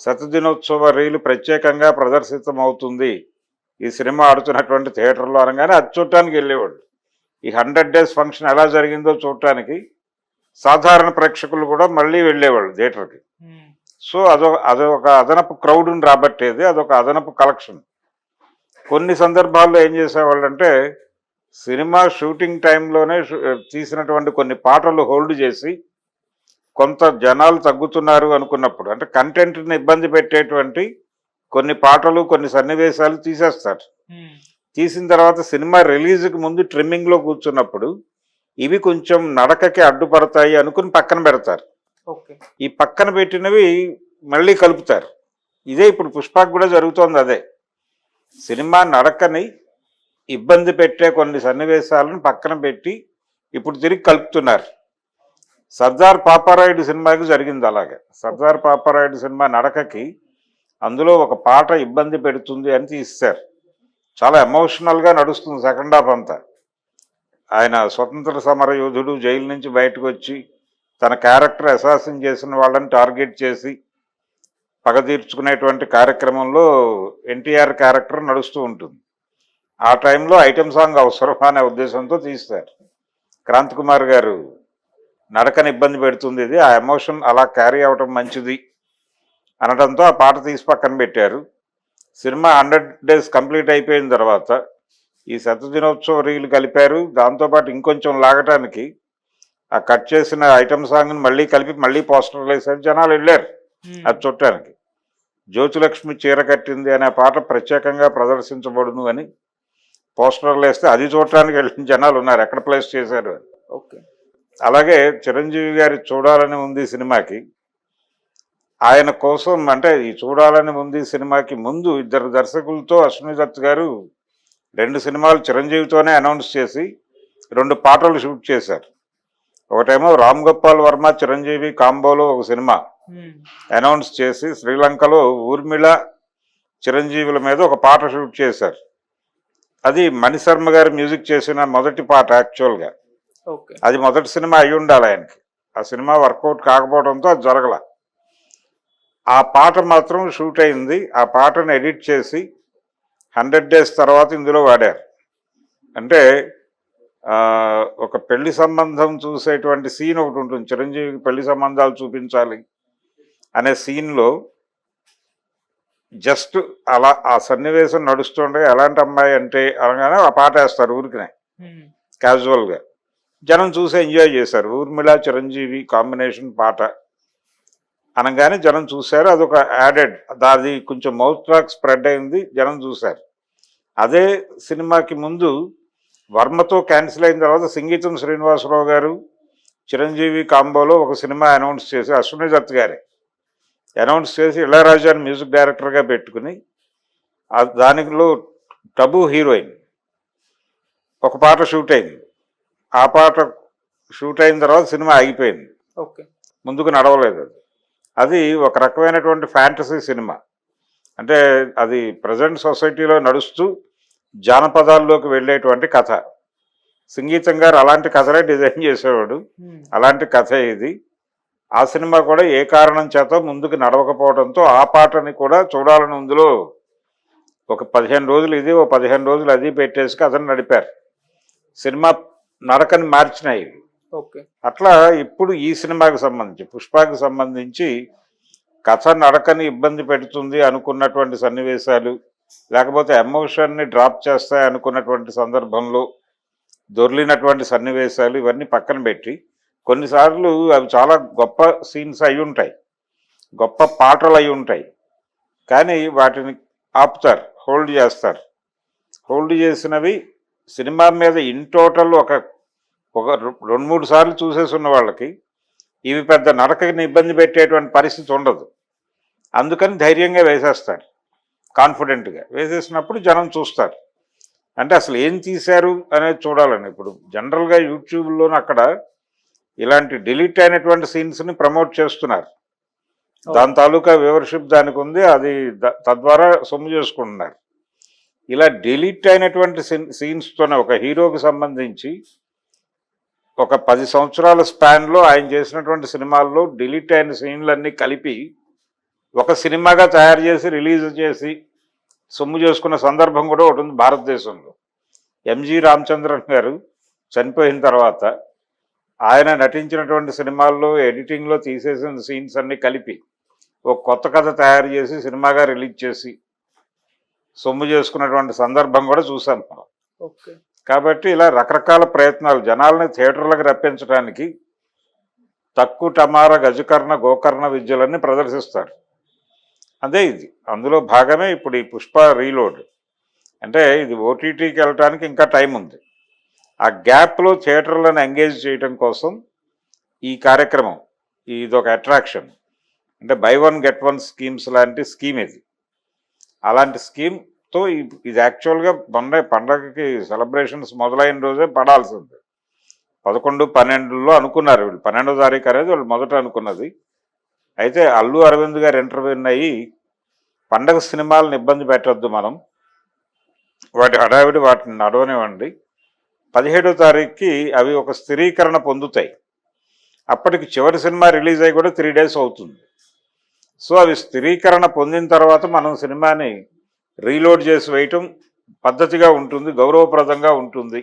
శతదినోత్సవ reel ప్రత్యేకంగా ప్రదర్శితమవుతుంది. ఈ cinema ఆడుతున్నటువంటి థియేటర్లో అనగానే అది చూడటానికి వెళ్ళేవాడు ఈ హండ్రెడ్ డేస్ ఫంక్షన్ ఎలా జరిగిందో చూడటానికి సాధారణ ప్రేక్షకులు కూడా మళ్ళీ వెళ్ళేవాళ్ళు థియేటర్కి. సో అదొక అదొక అదనపు క్రౌడ్ని రాబట్టేది అదొక అదనపు కలెక్షన్. కొన్ని సందర్భాల్లో ఏం చేసేవాళ్ళు అంటే సినిమా షూటింగ్ టైంలోనే తీసినటువంటి కొన్ని పాటలు హోల్డ్ చేసి కొంత జనాలు తగ్గుతున్నారు అనుకున్నప్పుడు అంటే కంటెంట్ని ఇబ్బంది పెట్టేటువంటి కొన్ని పాటలు కొన్ని సన్నివేశాలు తీసేస్తారు. తీసిన తర్వాత సినిమా రిలీజ్కి ముందు ట్రిమ్మింగ్లో కూర్చున్నప్పుడు ఇవి కొంచెం నడకకి అడ్డుపడతాయి అనుకుని పక్కన పెడతారు. ఈ పక్కన పెట్టినవి మళ్ళీ కలుపుతారు. ఇదే ఇప్పుడు పుష్పకు కూడా జరుగుతోంది అదే. సినిమా నడకని ఇబ్బంది పెట్టే కొన్ని సన్నివేశాలను పక్కన పెట్టి ఇప్పుడు తిరిగి కలుపుతున్నారు. సర్దార్ పాపారాయుడు సినిమాకి జరిగింది అలాగే. సర్దార్ పాపారాయుడు సినిమా నడకకి అందులో ఒక పాట ఇబ్బంది పెడుతుంది అని తీస్తారు చాలా ఎమోషనల్గా నడుస్తుంది సెకండ్ హాఫ్ అంతా. ఆయన స్వతంత్ర సమర యోధుడు జైలు నుంచి బయటకు వచ్చి తన క్యారెక్టర్ అసాసిన్ చేసిన వాళ్ళని టార్గెట్ చేసి పగ తీర్చుకునేటువంటి కార్యక్రమంలో ఎన్టీఆర్ క్యారెక్టర్ నడుస్తూ ఉంటుంది. ఆ టైంలో ఐటెం సాంగ్ అవసరం అనే ఉద్దేశంతో తీస్తారు క్రాంత్ కుమార్ గారు నడకని ఇబ్బంది పెడుతుంది ఇది. ఆ ఎమోషన్ అలా క్యారీ అవటం మంచిది అనడంతో ఆ పాట తీసి పక్కన పెట్టారు. సినిమా హండ్రెడ్ డేస్ కంప్లీట్ అయిపోయిన తర్వాత ఈ శతదినోత్సవ రీలు కలిపారు. దాంతోపాటు ఇంకొంచెం లాగటానికి ఆ కట్ చేసిన ఐటమ్ సాంగ్ని మళ్ళీ కలిపి మళ్ళీ పోస్టర్లు వేసారు జనాలు వెళ్ళారు అది చూడటానికి. జ్యోతిలక్ష్మి చీర కట్టింది అనే పాట ప్రత్యేకంగా ప్రదర్శించబడును అని పోస్టర్లు వేస్తే అది చూడటానికి వెళ్ళిన జనాలు ఉన్నారు. ఎక్కడ ప్లేస్ చేశారు ఓకే. అలాగే చిరంజీవి గారి చూడాలని ఉంది సినిమాకి. ఆయన కోసం అంటే ఈ చూడాలని ఉంది సినిమాకి ముందు ఇద్దరు దర్శకులతో అశ్విని దత్ గారు రెండు సినిమాలు చిరంజీవితోనే అనౌన్స్ చేసి రెండు పాటలు షూట్ చేశారు. ఒకటేమో రామ్ గోపాల్ వర్మ చిరంజీవి కాంబోలో ఒక సినిమా అనౌన్స్ చేసి శ్రీలంకలో ఊర్మిళ చిరంజీవుల మీద ఒక పాట షూట్ చేశారు. అది మణిశర్మ గారు మ్యూజిక్ చేసిన మొదటి పాట యాక్చువల్గా. అది మొదటి సినిమా అయి ఉండాలి ఆయనకి. ఆ సినిమా వర్కౌట్ కాకపోవడంతో అది జరగల. ఆ పాట మాత్రం షూట్ అయింది. ఆ పాటను ఎడిట్ చేసి హండ్రెడ్ డేస్ తర్వాత ఇందులో వాడారు. అంటే ఒక పెళ్ళి సంబంధం చూసేటువంటి సీన్ ఒకటి ఉంటుంది. చిరంజీవికి పెళ్ళి సంబంధాలు చూపించాలి అనే సీన్లో జస్ట్ అలా ఆ సన్నివేశం నడుస్తుండగా ఎలాంటి అమ్మాయి అంటే అనగానే ఆ పాట వేస్తారు ఊరికినే. క్యాజువల్గా. జనం చూసి ఎంజాయ్ చేశారు. ఊర్మిళ చిరంజీవి కాంబినేషన్ పాట అనగానే జనం చూశారు. అదొక యాడెడ్ అది కొంచెం మౌత్ ట్రాక్ స్ప్రెడ్ అయింది జనం చూశారు. అదే సినిమాకి ముందు వర్మతో క్యాన్సిల్ అయిన తర్వాత సంగీతం శ్రీనివాసరావు గారు చిరంజీవి కాంబోలో ఒక సినిమా అనౌన్స్ చేసి అశ్విని దత్ గారే అనౌన్స్ చేసి ఇళయరాజాని మ్యూజిక్ డైరెక్టర్గా పెట్టుకుని దానిలో టబు హీరోయిన్. ఒక పాట షూట్ అయింది. ఆ పాట షూట్ అయిన తర్వాత సినిమా ఆగిపోయింది. ఓకే. ముందుకు నడవలేదు అది. అది ఒక రకమైనటువంటి ఫ్యాంటసీ సినిమా. అంటే అది ప్రజెంట్ సొసైటీలో నడుస్తూ జానపదాల్లోకి వెళ్ళేటువంటి కథ. సంగీతం గారు అలాంటి కథలే డిజైన్ చేసేవాడు. అలాంటి కథ ఇది. ఆ సినిమా కూడా ఏ కారణం చేత ముందుకు నడవకపోవడంతో ఆ పాటని కూడా చూడాలని ఇందులో ఒక పదిహేను రోజులు ఇది ఓ పదిహేను రోజులు అది పెట్టేసి కథను నడిపారు. సినిమా నడకని మార్చినాయి. ఓకే. అట్లా ఇప్పుడు ఈ సినిమాకి సంబంధించి పుష్పకి సంబంధించి కథ నడకని ఇబ్బంది పెడుతుంది అనుకున్నటువంటి సన్నివేశాలు లేకపోతే ఎమోషన్ని డ్రాప్ చేస్తాయి అనుకున్నటువంటి సందర్భంలో దొర్లినటువంటి సన్నివేశాలు ఇవన్నీ పక్కన పెట్టి కొన్నిసార్లు అవి చాలా గొప్ప సీన్స్ అయి ఉంటాయి. గొప్ప పాటలు అయి ఉంటాయి. కానీ వాటిని ఆపుతారు హోల్డ్ చేస్తారు. హోల్డ్ చేసినవి సినిమా మీద ఇన్ టోటల్ ఒక ఒక రెండు మూడు సార్లు చూసేసి ఉన్న వాళ్ళకి ఇవి పెద్ద నడకని ఇబ్బంది పెట్టేటువంటి పరిస్థితి ఉండదు. అందుకని ధైర్యంగా వేసేస్తారు. కాన్ఫిడెంట్గా వేసేసినప్పుడు జనం చూస్తారు. అంటే అసలు ఏం తీశారు అనేది చూడాలని ఇప్పుడు జనరల్గా యూట్యూబ్లోనూ అక్కడ ఇలాంటి డిలీట్ అయినటువంటి సీన్స్ని ప్రమోట్ చేస్తున్నారు. దాని తాలూకా వ్యూవర్షిప్ దానికి ఉంది. అది తద్వారా సొమ్ము చేసుకుంటున్నారు. ఇలా డిలీట్ అయినటువంటి సీన్స్తోనే ఒక హీరోకి సంబంధించి ఒక పది సంవత్సరాల స్పాన్లో ఆయన చేసినటువంటి సినిమాల్లో డిలీట్ అయిన సీన్లన్నీ కలిపి ఒక సినిమాగా తయారు చేసి రిలీజ్ చేసి సొమ్ము చేసుకున్న సందర్భం కూడా ఒకటి ఉంది భారతదేశంలో. ఎంజి రామచంద్రన్ గారు చనిపోయిన తర్వాత ఆయన నటించినటువంటి సినిమాల్లో ఎడిటింగ్లో తీసేసిన సీన్స్ అన్నీ కలిపి ఒక కొత్త కథ తయారు చేసి సినిమాగా రిలీజ్ చేసి సొమ్ము చేసుకున్నటువంటి సందర్భం కూడా చూసాం మనం. ఓకే కాబట్టి ఇలా రకరకాల ప్రయత్నాలు జనాలని థియేటర్లకు రప్పించడానికి తక్కువ టమార గజకర్ణ గోకర్ణ విద్యలన్నీ ప్రదర్శిస్తారు. అదే ఇది. అందులో భాగమే ఇప్పుడు ఈ పుష్ప రీలోడ్. అంటే ఇది ఓటీటీకి వెళ్ళటానికి ఇంకా టైం ఉంది. ఆ గ్యాప్లో థియేటర్లను ఎంగేజ్ చేయడం కోసం ఈ కార్యక్రమం ఇది ఒక అట్రాక్షన్. అంటే buy one get one schemes లాంటి స్కీమ్ ఇది. అలాంటి స్కీమ్ సో ఇది యాక్చువల్గా పండ పండగకి సెలబ్రేషన్స్ మొదలైన రోజే పడాల్సింది. పదకొండు పన్నెండులో అనుకున్నారు వీళ్ళు. పన్నెండో తారీఖు అనేది వాళ్ళు మొదట అనుకున్నది. అయితే అల్లు అరవింద్ గారు ఇంటర్వ్యూ అయ్యి పండగ సినిమాలను ఇబ్బంది పెట్టద్దు మనం. వాటి హడావిడి వాటిని నడవనివ్వండి. పదిహేడో తారీఖుకి అవి ఒక స్థిరీకరణ పొందుతాయి. అప్పటికి చివరి సినిమా రిలీజ్ అయ్యి కూడా త్రీ డేస్ అవుతుంది. సో అవి స్థిరీకరణ పొందిన తర్వాత మనం సినిమాని రీలోడ్ చేసి వేయటం పద్ధతిగా ఉంటుంది గౌరవప్రదంగా ఉంటుంది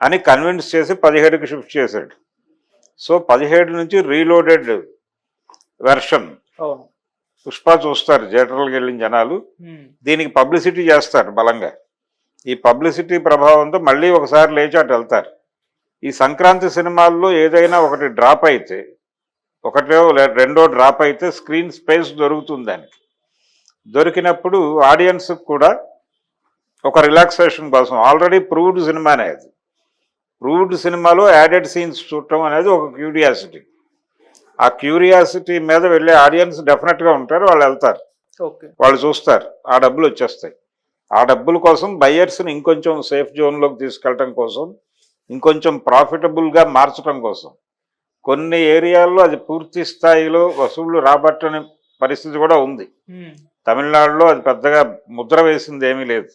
అని కన్విన్స్ చేసి పదిహేడుకి షిఫ్ట్ చేశాడు. సో పదిహేడు నుంచి రీలోడెడ్ వెర్షన్ పుష్ప చూస్తారు థియేటర్లకు వెళ్ళిన జనాలు. దీనికి పబ్లిసిటీ చేస్తారు బలంగా. ఈ పబ్లిసిటీ ప్రభావంతో మళ్ళీ ఒకసారి లేచి అటు వెళ్తారు. ఈ సంక్రాంతి సినిమాల్లో ఏదైనా ఒకటి డ్రాప్ అయితే ఒకటో రెండో డ్రాప్ అయితే స్క్రీన్ స్పేస్ దొరుకుతుంది దానికి. దొరికినప్పుడు ఆడియన్స్ కూడా ఒక రిలాక్సేషన్ కోసం ఆల్రెడీ ప్రూవ్డ్ సినిమానే అది ప్రూవ్డ్ సినిమాలో యాడెడ్ సీన్స్ చూడటం అనేది ఒక క్యూరియాసిటీ. ఆ క్యూరియాసిటీ మీద వెళ్ళే ఆడియన్స్ డెఫినెట్గా ఉంటారు వాళ్ళు వెళ్తారు. వాళ్ళు చూస్తారు ఆ డబ్బులు వచ్చేస్తాయి. ఆ డబ్బుల కోసం బయ్యర్స్ని ఇంకొంచెం సేఫ్ జోన్లోకి తీసుకెళ్ళటం కోసం ఇంకొంచెం ప్రాఫిటబుల్గా మార్చడం కోసం. కొన్ని ఏరియాల్లో అది పూర్తి స్థాయిలో వసూళ్ళు రాబట్టని పరిస్థితి కూడా ఉంది. తమిళనాడులో అది పెద్దగా ముద్ర వేసింది ఏమీ లేదు.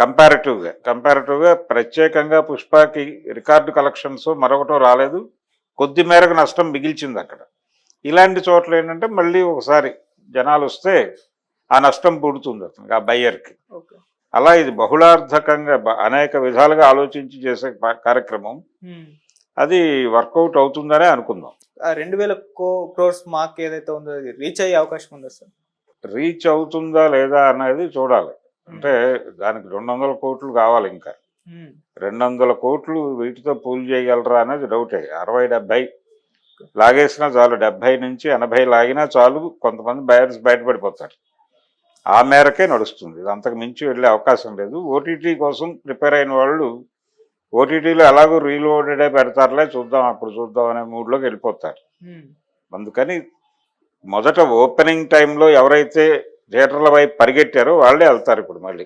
కంపారిటివ్గా కంపారిటివ్గా ప్రత్యేకంగా పుష్పకి రికార్డు కలెక్షన్స్ మరొకటో రాలేదు. కొద్ది మేరకు నష్టం మిగిల్చింది అక్కడ. ఇలాంటి చోట్ల ఏంటంటే మళ్ళీ ఒకసారి జనాలు వస్తే ఆ నష్టం పుడుతుంది అతనికి ఆ బయ్యర్కి. అలా ఇది బహుళార్థకంగా అనేక విధాలుగా ఆలోచించి చేసే కార్యక్రమం. అది వర్కౌట్ అవుతుందనే అనుకుందాం. ఆ రెండు వేల కో క్రోర్స్ మార్క్ ఏదైతే ఉందో రీచ్ అయ్యే అవకాశం ఉందా సార్? రీచ్ అవుతుందా లేదా అనేది చూడాలి. అంటే దానికి రెండు వందల కోట్లు కావాలి ఇంకా. రెండు వందల కోట్లు వీటితో పూల్ చేయగలరా అనేది డౌటే. అరవై డెబ్బై లాగేసినా చాలు. డెబ్బై నుంచి ఎనభై లాగినా చాలు. కొంతమంది బయర్స్ బయటపడిపోతారు. ఆ మేరకే నడుస్తుంది. ఇది అంతకు మించి వెళ్ళే అవకాశం లేదు. ఓటీటీ కోసం ప్రిపేర్ అయిన వాళ్ళు ఓటీటీలో ఎలాగో రీలోడెడే పెడతారులే చూద్దాం. అప్పుడు చూద్దాం అనే మూడ్లోకి వెళ్ళిపోతారు. అందుకని మొదట ఓపెనింగ్ టైంలో ఎవరైతే థియేటర్ల వైపు పరిగెట్టారో వాళ్ళే వెళ్తారు ఇప్పుడు మళ్ళీ.